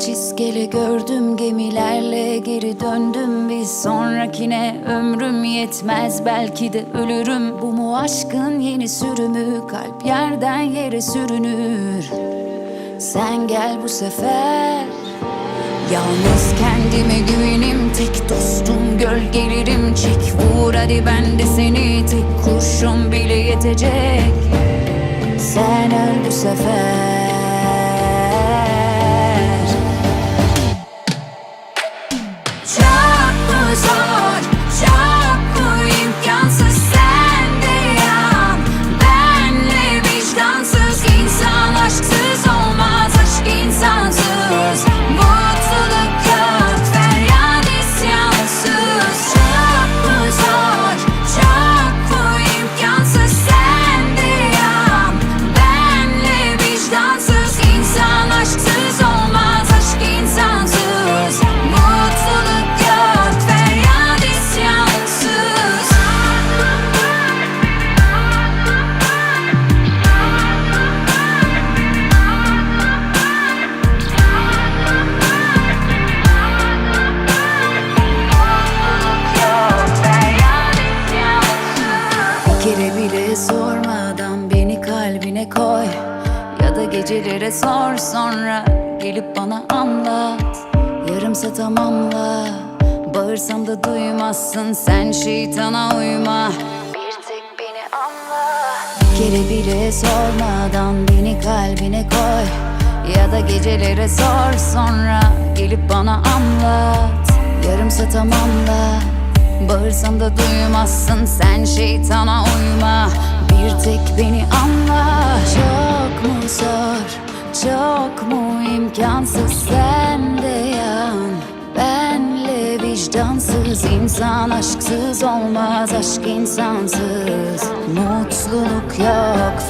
Kaç iskele gördüm gemilerle geri döndüm. Bir sonrakine ömrüm yetmez belki de ölürüm. Bu mu aşkın yeni sürümü? Kalp yerden yere sürünür. Sen gel bu sefer. Yalnız kendime güvenim tek dostum gölgelerim Çek vur hadi ben de seni. Tek kurşun bile yetecek. Sen öl bu sefer kalbine koy. Ya da gecelere sor sonra gelip bana anlat. Yarımsa tamamla Bağırsam da duymazsın. Sen şeytana uyma. Bir tek beni anla. Kere bile sormadan beni kalbine koy. Ya da gecelere sor sonra gelip bana anlat. Yarımsa tamamla Bağırsam da duymazsın. Sen şeytana uyma. Bir tek beni anla imkansız sen de yan. Benle vicdansız insan aşksız olmaz aşk insansız. Mutluluk yok